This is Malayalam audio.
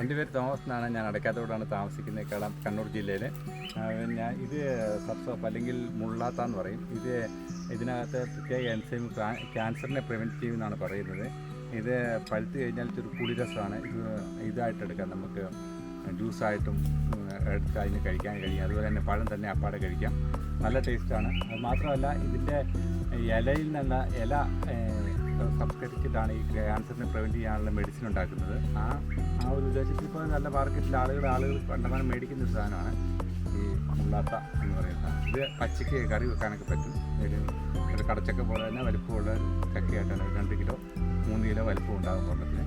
എന്റെ പേര് തോമസ് എന്നാണ്. ഞാൻ അടയ്ക്കാത്തോടാണ് താമസിക്കുന്നത് കേളം കണ്ണൂർ ജില്ലയിൽ ഞാൻ ഇത് സബ്സോപ്പ് അല്ലെങ്കിൽ മുള്ളാത്ത എന്ന് പറയും. ഇത് ഇതിനകത്ത് പ്രത്യേക എൻസൈം ക്യാൻസറിനെ പ്രിവെന്റ് ചെയ്യുമെന്നാണ് പറയുന്നത്. ഇത് പഴുത്ത് കഴിഞ്ഞാൽ ഒരു പുളിരസമാണ് ഇത് ഇതായിട്ട് എടുക്കാം നമുക്ക്. ജ്യൂസായിട്ടും എടുത്ത് അതിന് കഴിക്കാൻ കഴിയും. അതുപോലെ തന്നെ പഴം തന്നെ അപ്പാടെ കഴിക്കാം. നല്ല ടേസ്റ്റാണ്. അത് മാത്രമല്ല ഇതിന്റെ ഇലയിൽ നിന്ന് ഇല സംസ്കരിച്ചിട്ടാണ് ഈ ക്യാൻസറിനെ പ്രിവെന്റ് ചെയ്യാനുള്ള മെഡിസിൻ ഉണ്ടാക്കുന്നത്. ആ ആ ഒരു ഉദ്ദേശത്തിൽ ഇപ്പോൾ നല്ല മാർക്കറ്റിൽ ആളുകൾ ആളുകൾ കണ്ടമാനം മേടിക്കുന്ന ഒരു സാധനമാണ്. ഈ മുള്ളാത്ത എന്ന് പറയുന്നത് ഇത് പച്ചയ്ക്ക് കറി വെക്കാനൊക്കെ പറ്റും. ഒരു കടച്ചക്ക പോലെ തന്നെ വലിപ്പമുള്ള ചക്കയായിട്ടാണ് രണ്ട് കിലോ മൂന്ന് കിലോ വലിപ്പം ഉണ്ടാകും കൊണ്ടത്തിന്